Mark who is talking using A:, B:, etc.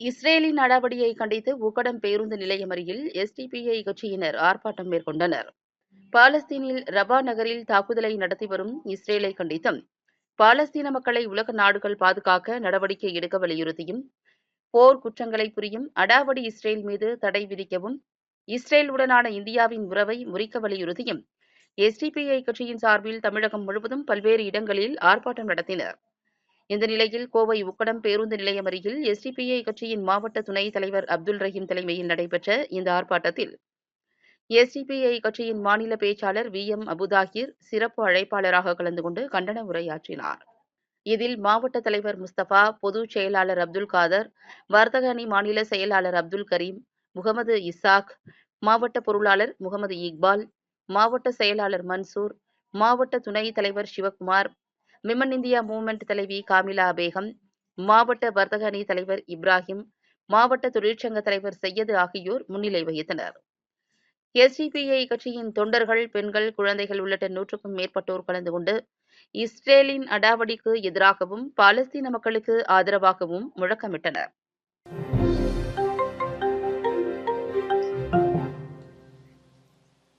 A: இஸ்ரேலின் நடவடிக்கையை கண்டித்து உக்கடம் பேருந்து நிலையம் அருகில் எஸ்டிபிஐ கட்சியினர் ஆர்ப்பாட்டம் மேற்கொண்டனர். பாலஸ்தீனில் ரபா நகரில் தாக்குதலை நடத்தி வரும் இஸ்ரேலை கண்டித்தும் பாலஸ்தீன மக்களை உலக நாடுகள் பாதுகாக்க நடவடிக்கை எடுக்க வலியுறுத்தியும் போர் குற்றங்களை புரியும் அடாவடி இஸ்ரேல் மீது தடை விதிக்கவும் இஸ்ரேலுடனான இந்தியாவின் உறவை முறிக்க வலியுறுத்தியும் எஸ்டிபிஐ கட்சியின் சார்பில் தமிழகம் முழுவதும் பல்வேறு இடங்களில் ஆர்ப்பாட்டம் நடத்தினர். இந்த நிலையில் கோவை உக்கடம் பேருந்து நிலையம் அருகில் எஸ்டிபிஐ கட்சியின் மாவட்ட துணைத் தலைவர் அப்துல் ரஹீம் தலைமையில் நடைபெற்ற இந்த ஆர்ப்பாட்டத்தில் எஸ்டிபிஐ கட்சியின் மாநில பேச்சாளர் வி எம் அபுதாகிர் சிறப்பு அழைப்பாளராக கலந்து கொண்டு கண்டன உரையாற்றினார். இதில் மாவட்ட தலைவர் முஸ்தபா பொதுச் செயலாளர் அப்துல் காதர் வர்த்தக அணி மாநில செயலாளர் அப்துல் கரீம் முகமது இசாக் மாவட்ட பொருளாளர் முகமது இக்பால் மாவட்ட செயலாளர் மன்சூர் மாவட்ட துணைத் தலைவர் சிவகுமார் விமன் இந்தியா மூவ்மெண்ட் தலைவி காமிலா பேகம் மாவட்ட வர்த்தக அணி தலைவர் இப்ராஹிம் மாவட்ட தொழிற்சங்க தலைவர் செய்யது ஆகியோர் முன்னிலை வகித்தனர். எஸ்டிபிஐ கட்சியின் தொண்டர்கள் பெண்கள் குழந்தைகள் உள்ளிட்ட நூற்றுக்கும் மேற்பட்டோர் கலந்து கொண்டு இஸ்ரேலின் அடாவடிக்கு எதிராகவும் பாலஸ்தீன மக்களுக்கு ஆதரவாகவும் முழக்கமிட்டனர்.